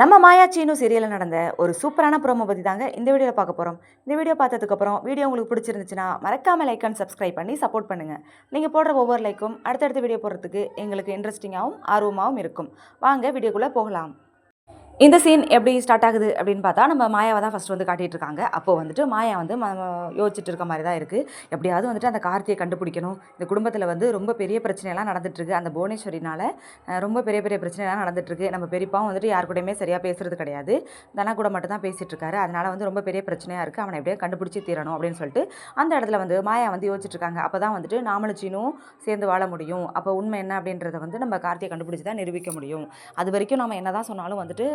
நம்ம மாயாச்சின்னு சீரியலில் நடந்த ஒரு சூப்பரான ப்ரோமோ பற்றி தாங்க இந்த வீடியோவில் பார்க்க போகிறோம் இந்த வீடியோ பார்த்ததுக்கப்புறம் வீடியோ உங்களுக்கு பிடிச்சிருந்துச்சுன்னா மறக்காமல் லைக் அண்ட் சப்ஸ்கிரைப் பண்ணி சப்போர்ட் பண்ணுங்கள் நீங்கள் போடுற ஒவ்வொரு லைக்கும் அடுத்தடுத்த வீடியோ போடுறதுக்கு எங்களுக்கு இன்ட்ரெஸ்டிங்காகவும் ஆர்வமாகவும் இருக்கும். வாங்க வீடியோக்குள்ளே போகலாம். இந்த சீன் எப்படி ஸ்டார்ட் ஆகுது அப்படின்னு பார்த்தா நம்ம மாயாவை தான் ஃபஸ்ட் வந்து காட்டிகிட்டு இருக்காங்க. அப்போது வந்துட்டு மாயா வந்து ம யோசிச்சுட்டு இருக்க மாதிரி தான் இருக்குது எப்படியாவது வந்துட்டு அந்த கார்த்தியை கண்டுபிடிக்கணும். இந்த குடும்பத்தில் வந்து ரொம்ப பெரிய பிரச்சனையெல்லாம் நடந்துட்டுருக்கு அந்த புவனேஸ்வரினால் ரொம்ப பெரிய பெரிய பிரச்சனைலாம் நடந்துட்டுருக்கு நம்ம பெரியப்பாவும் வந்துட்டு யார் கூடயுமே சரியாக பேசுகிறது கிடையாது. தனா கூட மட்டும் தான் பேசிகிட்டு இருக்காரு. அதனால் வந்து ரொம்ப பெரிய பிரச்சனையாக இருக்குது அவனை எப்படியோ கண்டுபிடிச்சி தீரணும் அப்படின்னு சொல்லிட்டு அந்த இடத்துல வந்து மாயா வந்து யோசிச்சுட்டு இருக்காங்க. அப்போ தான் வந்துட்டு நாமளும் சீனும் சேர்ந்து வாழ முடியும். அப்போ உண்மை என்ன அப்படின்றத வந்து நம்ம கார்த்தியை கண்டுபிடிச்சி தான் நிரூபிக்க முடியும். அது வரைக்கும் நம்ம என்ன தான் சொன்னாலும் வந்துட்டு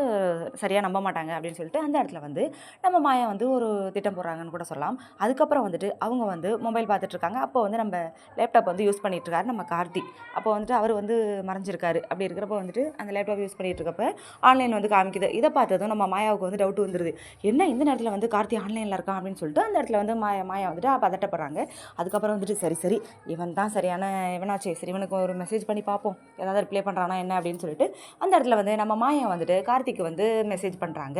சரியாக நம்ப மாட்டாங்க அப்படின்னு சொல்லிட்டு அந்த இடத்துல வந்து நம்ம மாயா வந்து ஒரு திட்டம் போடுறாங்கன்னு கூட சொல்லலாம். அதுக்கப்புறம் வந்துட்டு அவங்க வந்து மொபைல் பார்த்துட்ருக்காங்க அப்போ வந்து நம்ம லேப்டாப் வந்து யூஸ் பண்ணிட்டு இருக்காரு நம்ம கார்த்தி. அப்போ வந்துட்டு அவர் வந்து மறைஞ்சிருக்காரு. அப்படி இருக்கிறப்ப வந்துட்டு அந்த லேப்டாப் யூஸ் பண்ணிகிட்டு இருக்கப்ப ஆன்லைன் வந்து காமிக்குது. இதை பார்த்ததும் நம்ம மாயாவுக்கு வந்து டவுட் வந்துடுது என்ன இந்த நேரத்தில் வந்து கார்த்தி ஆன்லைனில் இருக்கான் அப்படின்னு சொல்லிட்டு அந்த இடத்துல வந்து மாயா மாயா வந்துட்டு பதட்டப்படுறாங்க. அதுக்கப்புறம் வந்துட்டு சரி சரி இவன் தான் சரியான இவனாச்சே சரி இவனுக்கு ஒரு மெசேஜ் பண்ணி பார்ப்போம். ஏதாவது ரிப்ளை பண்ணுறானா என்ன அப்படின்னு சொல்லிட்டு அந்த இடத்துல வந்து நம்ம மாயா வந்துட்டு கார்த்திக் கார்த்திக்கு வந்து மெசேஜ் பண்ணுறாங்க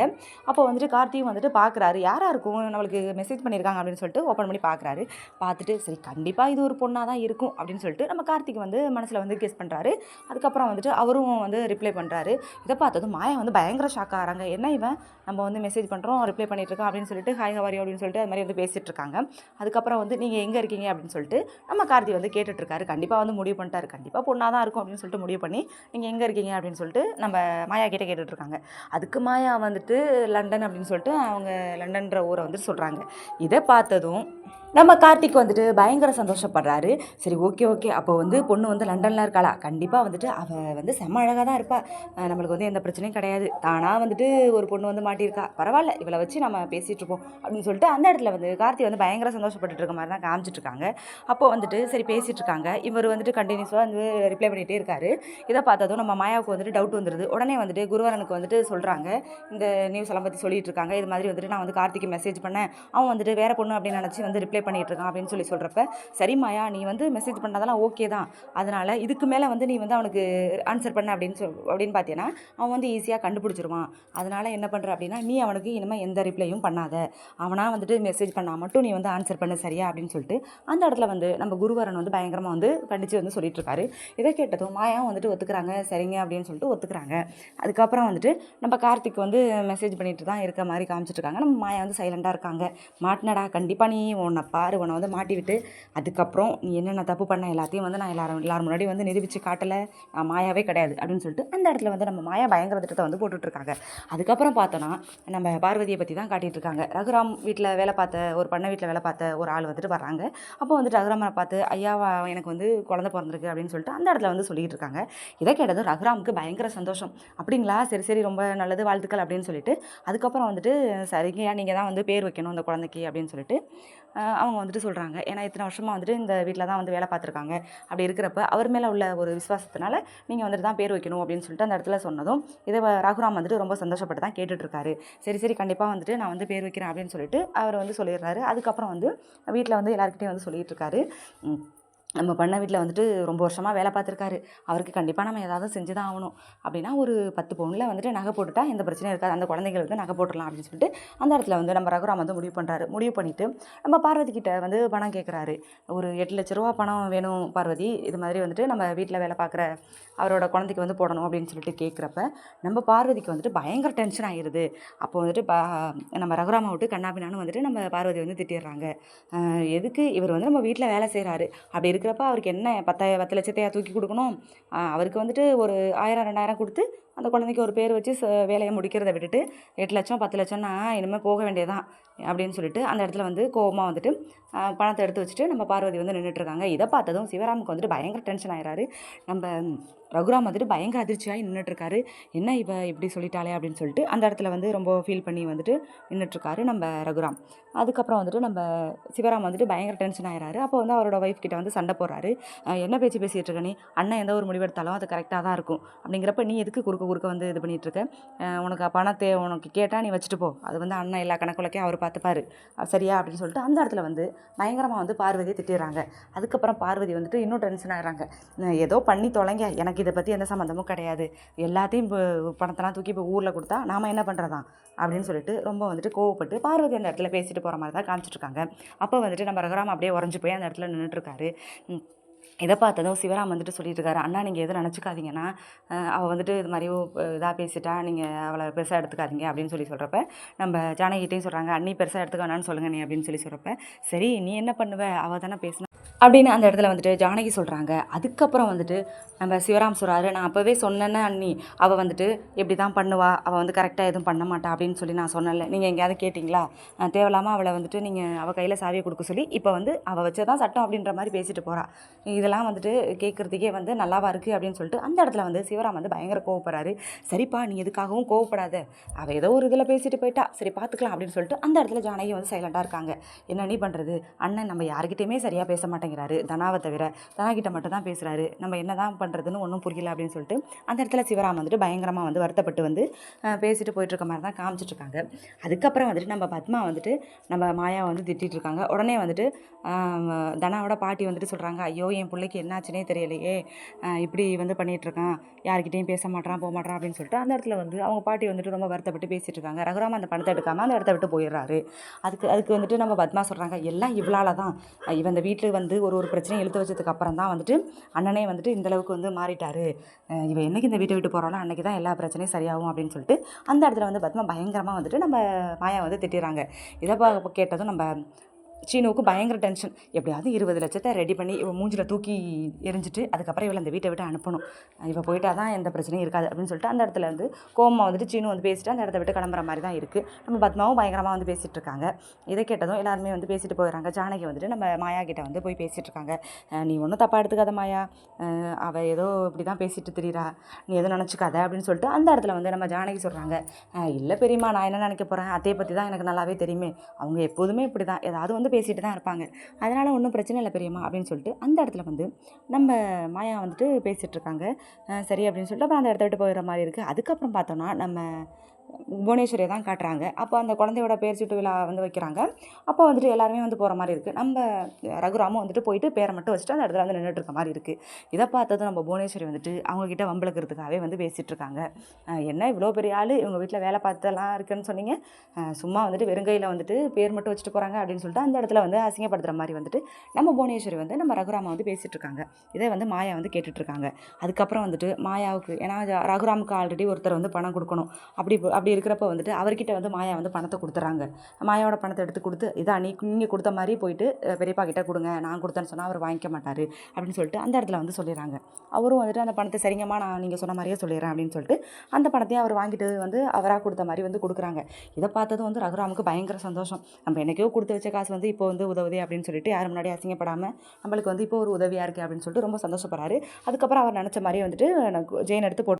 அப்போ வந்துட்டு கார்த்தியும் வந்துட்டு பார்க்குறாரு யாராக இருக்கும் நம்மளுக்கு மெசேஜ் பண்ணியிருக்காங்க அப்படின்னு சொல்லிட்டு ஓப்பன் பண்ணி பார்க்குறாரு பார்த்துட்டு சரி கண்டிப்பாக இது ஒரு பொண்ணாக தான் இருக்கும் அப்படின்னு சொல்லிட்டு நம்ம கார்த்திக் வந்து மனசில் வந்து கேஸ் பண்ணுறாரு அதுக்கப்புறம் வந்துட்டு அவரும் வந்து ரிப்ளை பண்ணுறாரு இதை பார்த்ததும் மாயா வந்து பயங்கர ஷாக் ஆகிறாங்க. என்ன இவன்? நம்ம வந்து மெசேஜ் பண்ணுறோம் ரிப்ளை பண்ணிட்டுருக்கோம் அப்படின்னு சொல்லிட்டு ஹாய் ஹவாரி அப்படின்னு சொல்லிட்டு அது மாதிரி வந்து பேசிகிட்டு இருக்காங்க. அதுக்கப்புறம் வந்து நீங்கள் எங்கே இருக்கீங்க? அப்படின்னு சொல்லிட்டு நம்ம கார்த்தி வந்து கேட்டுட்ருக்காரு கண்டிப்பாக வந்து முடிவு பண்ணிட்டாரு. கண்டிப்பாக பொண்ணாக தான் இருக்கும் அப்படின்னு சொல்லிட்டு முடிவு பண்ணி நீங்கள் எங்கே இருக்கீங்க? அப்படின்னு சொல்லிட்டு நம்ம மாயா கிட்டே கேட்டுட்ருக்காங்க அதுக்கு மாயா வந்துட்டு லண்டன் அப்படின்னு சொல்லிட்டு அவங்க லண்டன்ற ஊரை வந்துட்டு சொல்கிறாங்க இதை பார்த்ததும் நம்ம கார்த்திக் வந்துட்டு பயங்கர சந்தோஷப்படுறாரு. சரி ஓகே ஓகே. அப்போ வந்து பொண்ணு வந்து லண்டனில் இருக்காளா? கண்டிப்பாக வந்துட்டு அவள் வந்து செம்ம அழகாக தான் இருப்பாள் நம்மளுக்கு வந்து எந்த பிரச்சனையும் கிடையாது. தானாக வந்துட்டு ஒரு பொண்ணு வந்து மாட்டியிருக்கா. பரவாயில்ல இவளை வச்சு நம்ம பேசிகிட்ருப்போம் அப்படின்னு சொல்லிட்டு அந்த இடத்துல வந்து கார்த்தி வந்து பயங்கர சந்தோஷப்பட்டுட்டு இருக்க மாதிரி தான் காமிச்சிட்ருக்காங்க அப்போது அப்போ வந்துட்டு சரி பேசிகிட்டு இருக்காங்க. இவர் வந்துட்டு கண்டினியூஸாக வந்து ரிப்ளை பண்ணிகிட்டே இருக்காரு. இதை பார்த்ததும் நம்ம மாயாவுக்கு வந்துட்டு டவுட் வந்துடுது உடனே வந்துட்டு குருவரனுக்கு வந்துட்டு சொல்கிறாங்க இந்த நியூஸ் எல்லாம் பற்றி சொல்லிட்டு இருக்காங்க. இது மாதிரி வந்துட்டு நான் வந்து கார்த்திக்கு மெசேஜ் பண்ணேன். அவன் வந்துட்டு வேறு பொண்ணு அப்படின்னு நினச்சி வந்து ரிப்ளை பண்ணிகிட்ருக்கான் இருக்கான் அப்படின்னு சொல்லி சொல்கிறப்ப சரி மாயா நீ வந்து மெசேஜ் பண்ணதெல்லாம் ஓகே தான். அதனால் இதுக்கு மேலே வந்து நீ வந்து அவனுக்கு ஆன்சர் பண்ண அப்படின்னு சொல் அப்படின்னு பார்த்தீங்கன்னா அவன் வந்து ஈஸியாக கண்டுபிடிச்சிருவான். அதனால என்ன பண்ணுற அப்படின்னா நீ அவனுக்கு இனிமேல் எந்த ரிப்ளையும் பண்ணாத. அவனாக வந்துட்டு மெசேஜ் பண்ணால் மட்டும் நீ வந்து ஆன்சர் பண்ண சரியா? அப்படின்னு சொல்லிட்டு அந்த இடத்துல வந்து நம்ம குருவரன் வந்து பயங்கரமாக வந்து கண்டித்து வந்து சொல்லிட்டு இருக்காரு இதை கேட்டதும் மாயாவும் வந்துட்டு ஒத்துக்கிறாங்க சரிங்க அப்படின்னு சொல்லிட்டு ஒத்துக்கிறாங்க. அதுக்கப்புறம் வந்துட்டு நம்ம கார்த்திக் வந்து மெசேஜ் பண்ணிட்டு தான் இருக்க மாதிரி காமிச்சிட்ருக்காங்க நம்ம மாயா வந்து சைலண்டாக இருக்காங்க. மாட்டினடா கண்டிப்பாக நீ உன்னை பாரு உன்னை வந்து மாட்டி விட்டு அதுக்கப்புறம் நீ என்னென்ன தப்பு பண்ண எல்லாத்தையும் வந்து நான் எல்லாரும் எல்லாரும் முன்னாடி வந்து நிரூபித்து காட்டலை. நான் மாயாவே கிடையாது அப்படின்னு சொல்லிட்டு அந்த இடத்துல வந்து நம்ம மாயா பயங்கர திட்டத்தை வந்து போட்டுட்ருக்காங்க. அதுக்கப்புறம் பார்த்தோன்னா நம்ம பார்வதியை பற்றி தான் காட்டிகிட்டு இருக்காங்க ரகுராம் வீட்டில் வேலை பார்த்த ஒரு பண்ணை வீட்டில் வேலை பார்த்த ஒரு ஆள் வந்துட்டு வர்றாங்க. அப்போ வந்துட்டு ரகுராமனை பார்த்து ஐயாவா எனக்கு வந்து குழந்தை பிறந்திருக்கு அப்படின்னு சொல்லிட்டு அந்த இடத்துல வந்து சொல்லிகிட்டு இருக்காங்க இதை கேட்டதும் ரகுராமுக்கு பயங்கர சந்தோஷம். அப்படிங்களா? சரி சரி ரொம்ப நல்லது வாழ்த்துக்கள் அப்படின்னு சொல்லிட்டு அதுக்கப்புறம் வந்துட்டு சரிங்கய்யா நீங்கள் தான் வந்து பேர் வைக்கணும் அந்த குழந்தைக்கு அப்படின்னு சொல்லிட்டு அவங்க வந்துட்டு சொல்கிறாங்க ஏன்னா இத்தனை வருஷமாக வந்துட்டு இந்த வீட்டில் தான் வந்து வேலை பார்த்துருக்காங்க. அப்படி இருக்கிறப்ப அவர் மேலே உள்ள ஒரு விசுவாசத்தினால நீங்கள் வந்துட்டு தான் பேர் வைக்கணும் அப்படின்னு சொல்லிட்டு அந்த இடத்துல சொன்னதும் இதை ராகுராம் வந்துட்டு ரொம்ப சந்தோஷப்பட்டு தான் கேட்டுட்ருக்காரு. சரி சரி கண்டிப்பாக வந்துட்டு நான் வந்து பேர் வைக்கிறேன் அப்படின்னு சொல்லிட்டு அவர் வந்து சொல்லிடுறாரு. அதுக்கப்புறம் வந்து வீட்டில் வந்து எல்லாருக்கிட்டையும் வந்து சொல்லிகிட்டு இருக்காரு நம்ம பண்ண வீட்டில் வந்துட்டு ரொம்ப வருஷமாக வேலை பார்த்துருக்காரு. அவருக்கு கண்டிப்பாக நம்ம ஏதாவது செஞ்சு தான் ஆகணும். அப்படின்னா ஒரு பத்து பவுனில் வந்துட்டு நகை போட்டுட்டா எந்த பிரச்சனையும் இருக்காது. அந்த குழந்தைங்களுக்கு நகை போட்டுடலாம் அப்படின்னு சொல்லிட்டு அந்த இடத்துல வந்து நம்ம ரகுராம் வந்து முடிவு பண்ணுறாரு முடிவு பண்ணிவிட்டு நம்ம பார்வதி கிட்ட வந்து பணம் கேட்குறாரு ஒரு எட்டு லட்ச ரூபா பணம் வேணும் பார்வதி. இது மாதிரி வந்துட்டு நம்ம வீட்டில் வேலை பார்க்குற அவரோட குழந்தைக்கு வந்து போடணும் அப்படின்னு சொல்லிட்டு கேட்குறப்ப நம்ம பார்வதிக்கு வந்துட்டு பயங்கர டென்ஷன் ஆகிடுது அப்போ வந்துட்டு பா நம்ம ரகுராமா விட்டு கண்ணாபினானு வந்துட்டு நம்ம பார்வதி வந்து திட்டிடுறாங்க. எதுக்கு இவர் வந்து நம்ம வீட்டில் வேலை செய்கிறாரு அப்படி இருக்கிறப்ப அவருக்கு என்ன பத்தாயிரம் பத்து லட்சத்தையா தூக்கி கொடுக்கணும்? அவருக்கு வந்துட்டு ஒரு ஆயிரம் ரெண்டாயிரம் கொடுத்து அந்த குழந்தைக்கு ஒரு பேர் வச்சு வேலையை முடிக்கிறத விட்டுட்டு எட்டு லட்சம் பத்து லட்சம்னா இனிமேல் போக வேண்டியதான் அப்படின்னு சொல்லிட்டு அந்த இடத்துல வந்து கோவமாக வந்துட்டு பணத்தை எடுத்து வச்சுட்டு நம்ம பார்வதி வந்து நின்றுட்டுருக்காங்க இதை பார்த்ததும் சிவராமுக்கு வந்துட்டு பயங்கர டென்ஷன் ஆயிடுறாரு நம்ம ரகுராம் வந்துட்டு பயங்கர அதிர்ச்சியாகி நின்றுட்டுருக்காரு என்ன இவ இப்படி சொல்லிட்டாளே அப்படின்னு சொல்லிட்டு அந்த இடத்துல வந்து ரொம்ப ஃபீல் பண்ணி வந்துட்டு நின்றுட்டுருக்காரு நம்ம ரகுராம். அதுக்கப்புறம் வந்துட்டு நம்ம சிவராம் வந்துட்டு பயங்கர டென்ஷன் ஆகிறாரு அப்போ வந்து அவரோட ஒய்ஃப் கிட்ட வந்து சண்டை போடுறாரு. என்ன பேச்சு பேசிகிட்டு இருக்க நீ? அண்ணன் எந்த ஒரு முடிவெடுத்தாலும் அது கரெக்டாக தான் இருக்கும். அப்படிங்கிறப்ப நீ எதுக்கு குறுக்க குறுக்க வந்து இது பண்ணிகிட்ருக்கேன் உனக்கு பணத்தை உனக்கு கேட்டால் நீ வச்சுட்டு போ. அது வந்து அண்ணன் எல்லா கணக்குலக்கையும் அவர் பார்த்துப்பாரு சரியா? அப்படின்னு சொல்லிட்டு அந்த இடத்துல வந்து பயங்கரமாக வந்து பார்வதியை திட்டிடுறாங்க. அதுக்கப்புறம் பார்வதி வந்துட்டு இன்னும் டென்ஷன் ஆகிறாங்க. ஏதோ பண்ணி தொலைங்க. எனக்கு இதை பற்றி எந்த சம்மந்தமும் கிடையாது. எல்லாத்தையும் இப்போ பணத்தெல்லாம் தூக்கி இப்போ ஊரில் கொடுத்தா நாம் என்ன பண்ணுறதா அப்படின்னு சொல்லிட்டு ரொம்ப வந்துட்டு கோவப்பட்டு பார்வதி அந்த இடத்துல பேசிட்டு போகிற மாதிரி தான் காமிச்சிட்ருக்காங்க அப்போ வந்துட்டு நம்ம ரகுராம் அப்படியே உறைஞ்சு போய் அந்த இடத்துல நின்றுட்டுருக்காரு இதை பார்த்ததும் சிவராம் வந்துட்டு சொல்லிட்டு இருக்காரு அண்ணா நீங்கள் எதுவும் நினச்சிக்காதீங்கன்னா அவள் வந்துட்டு இது மாதிரி இதாக பேசிட்டா நீங்கள் அவளை பெருசாக எடுத்துக்காதீங்க அப்படின்னு சொல்லி சொல்கிறப்ப நம்ம ஜானகிட்டையும் சொல்கிறாங்க அண்ணி பெருசாக எடுத்துக்க சொல்லுங்க நீ அப்படின்னு சொல்லி சொல்கிறப்ப சரி நீ என்ன பண்ணுவ? அவள் தானே பேசினா அப்படின்னு அந்த இடத்துல வந்துட்டு ஜானகி சொல்கிறாங்க அதுக்கப்புறம் வந்துட்டு நம்ம சிவராம் சொல்கிறாரு நான் அப்போவே சொன்னேன்னு அண்ணி அவள் வந்துட்டு இப்படி தான் பண்ணுவா அவள் வந்து கரெக்டாக எதுவும் பண்ண மாட்டா அப்படின்னு சொல்லி நான் சொன்னல நீங்கள் எங்கேயாவது கேட்டிங்களா? தேவையில்லாமல் அவளை வந்துட்டு நீங்கள் அவள் கையில் சாவியை கொடுக்க சொல்லி இப்போ வந்து அவள் வச்சதான் சட்டம் அப்படின்ற மாதிரி பேசிட்டு போகிறா இதெல்லாம் வந்துட்டு கேட்குறதுக்கே வந்து நல்லாவா இருக்குது அப்படின்னு சொல்லிட்டு அந்த இடத்துல வந்து சிவராம் வந்து பயங்கர கோவப்படுறாரு. சரிப்பா நீ எதுக்காகவும் கோவப்படாத. அவள் ஏதோ ஒரு இதில் பேசிட்டு போயிட்டா. சரி பார்த்துக்கலாம் அப்படின்னு சொல்லிட்டு அந்த இடத்துல ஜானகி வந்து சைலண்ட்டாக இருக்காங்க. என்ன நீ பண்ணுறது அண்ணன் நம்ம யார்கிட்டையுமே சரியாக பேச மாட்டேன் மாட்டேங்கிறாரு. தனாவை தவிர தனாகிட்ட மட்டும் தான் பேசுகிறாரு நம்ம என்ன தான் பண்ணுறதுன்னு ஒன்றும் புரியல அப்படின்னு சொல்லிட்டு அந்த இடத்துல சிவராம் வந்துட்டு பயங்கரமாக வந்து வருத்தப்பட்டு வந்து பேசிட்டு போயிட்டுருக்க மாதிரி தான் காமிச்சிட்ருக்காங்க அதுக்கப்புறம் வந்துட்டு நம்ம பத்மா வந்துட்டு நம்ம மாயா வந்து திட்டிட்டு இருக்காங்க உடனே வந்துட்டு தனாவோட பாட்டி வந்துட்டு சொல்கிறாங்க ஐயோ என் பிள்ளைக்கு என்னாச்சுனே தெரியலையே. இப்படி வந்து பண்ணிகிட்ருக்கான் இருக்கான் பேச மாட்டான் போக மாட்டான் அப்படின்னு சொல்லிட்டு அந்த இடத்துல வந்து அவங்க பாட்டி வந்துட்டு ரொம்ப வருத்தப்பட்டு பேசிட்டு இருக்காங்க ரகுராம் அந்த பணத்தை எடுக்காமல் அந்த இடத்த விட்டு போயிடுறாரு. அதுக்கு அதுக்கு வந்துட்டு நம்ம பத்மா சொல்கிறாங்க எல்லாம் இவளால தான் இவன் இந்த வீட்டுக்கு வந்து ஒரு ஒரு பிரச்சனையும் எழுத்து வச்சதுக்கு அப்புறம் தான் வந்துட்டு அண்ணனே வந்துட்டு இந்த அளவுக்கு வந்து மாறிட்டார். இவன் என்னைக்கு இந்த வீட்டை விட்டு போகிறாளோ அன்னைக்கு தான் எல்லா பிரச்சனையும் சரியாகும் அப்படின்னு சொல்லிட்டு அந்த இடத்துல வந்து பார்த்தோம்னா பயங்கரமாக வந்துட்டு நம்ம மாயா வந்து திட்டிடுறாங்க இதை கேட்டதும் நம்ம சீனுவுக்கு பயங்கர டென்ஷன் எப்படியாவது இருபது லட்சத்தை ரெடி பண்ணி இவன் மூஞ்சில் தூக்கி எரிஞ்சிட்டு அதுக்கப்புறம் இவளை அந்த வீட்டை விட்டு அனுப்பணும். இவள் போயிட்டா தான் எந்த பிரச்சனையும் இருக்காது அப்படின்னு சொல்லிட்டு அந்த இடத்துல வந்து கோமா வந்துட்டு சீனு வந்து பேசிட்டு அந்த இடத்த விட்டு கிளம்புற மாதிரி தான் இருக்குது நம்ம பத்மாவும் பயங்கரமாக வந்து பேசிகிட்டு இருக்காங்க. இதை கேட்டதும் எல்லாருமே வந்து பேசிட்டு போயிடுறாங்க. ஜானகி வந்துட்டு நம்ம மாயா கிட்ட வந்து போய் பேசிகிட்டு இருக்காங்க. நீ ஒன்றும் தப்பாக எடுத்துக்காத மாயா. அவள் ஏதோ இப்படி தான் பேசிட்டு திரியிறா நீ எதுவும் நினச்சிக்காத அப்படின்னு சொல்லிட்டு அந்த இடத்துல வந்து நம்ம ஜானகி சொல்கிறாங்க இல்லை பெரியம்மா நான் என்ன நினைக்க போகிறேன் அதே பற்றி தான் எனக்கு நல்லாவே தெரியுமே. அவங்க எப்போதுமே இப்படி தான் ஏதாவது வந்து பேசிட்டு தான் இருப்பாங்க. அதனால் ஒன்றும் பிரச்சனை இல்லை பெரியம்மா அப்படின்னு சொல்லிட்டு அந்த இடத்துல வந்து நம்ம மாயா வந்துட்டு பேசிகிட்டு இருக்காங்க. சரி அப்படின்னு சொல்லிட்டு அப்புறம் அந்த இடத்த விட்டு போயிடுற மாதிரி இருக்குது அதுக்கப்புறம் பார்த்தோன்னா நம்ம புவனேஸ்வரியை தான் காட்டுறாங்க. அப்போ அந்த குழந்தையோட பேர் சீட்டு விழா வந்து வைக்கிறாங்க. அப்போ வந்துட்டு எல்லாருமே வந்து போகிற மாதிரி இருக்குது நம்ம ரகுராமும் வந்துட்டு போயிட்டு பேரை மட்டும் வச்சுட்டு அந்த இடத்துல வந்து நின்றுட்டு இருக்க மாதிரி இருக்குது இதை பார்த்ததும் நம்ம புவனேஸ்வரி வந்துட்டு அவங்கக்கிட்ட வம்பளக்கிறதுக்காகவே வந்து பேசிகிட்டு இருக்காங்க. என்ன இவ்வளோ பெரிய ஆள்? இவங்க வீட்டில் வேலை பார்த்தெல்லாம் இருக்குன்னு சொன்னீங்க. சும்மா வந்துட்டு வெறுங்கையில் வந்துட்டு பேர் மட்டும் வச்சுட்டு போகிறாங்க அப்படின்னு சொல்லிட்டு அந்த இடத்துல வந்து அசிங்கப்படுத்துகிற மாதிரி வந்துட்டு நம்ம புவனேஸ்வரி வந்து நம்ம ரகுராமா வந்து பேசிகிட்டு இருக்காங்க. இதை வந்து மாயா வந்து கேட்டுட்ருக்காங்க அதுக்கப்புறம் வந்துட்டு மாயாவுக்கு ஏன்னா ரகுராமுக்கு ஆல்ரெடி ஒருத்தர் வந்து பணம் கொடுக்கணும். அப்படி அப்படி இருக்கிறப்ப வந்துட்டு அவர்கிட்ட வந்து மாயா வந்து பணத்தை கொடுத்துறாங்க. மாயாவோட பணத்தை எடுத்து கொடுத்து இதா நீ நீங்கள் கொடுத்த மாதிரி போயிட்டு பெரியப்பா கிட்டே கொடுங்க. நான் கொடுத்தேன்னு சொன்னால் அவர் வாங்கிக்க மாட்டார். அப்படின்னு சொல்லிட்டு அந்த இடத்துல வந்து சொல்லிடுறாங்க அவரும் வந்துட்டு அந்த பணத்தை சரிங்கம்மா நான் நீங்கள் சொன்ன மாதிரியே சொல்லிடுறேன் அப்படின்னு சொல்லிட்டு அந்த பணத்தையும் அவர் வாங்கிட்டு வந்து அவராக கொடுத்த மாதிரி வந்து கொடுக்குறாங்க. இதை பார்த்ததும் வந்து ரகுராமுக்கு பயங்கர சந்தோஷம். நம்ம என்னைக்கோ கொடுத்து வச்ச காசு வந்து இப்போ வந்து உதவுதே அப்படின்னு சொல்லிட்டு யாரும் முன்னாடி அசிங்கப்படாமல் நம்மளுக்கு வந்து இப்போ ஒரு உதவியாக இருக்குது அப்படின்னு சொல்லிட்டு ரொம்ப சந்தோஷப்படுறாரு. அதுக்கப்புறம் அவர் நினச்ச மாதிரியே வந்துட்டு எனக்கு ஜெயின் எடுத்து போட்டு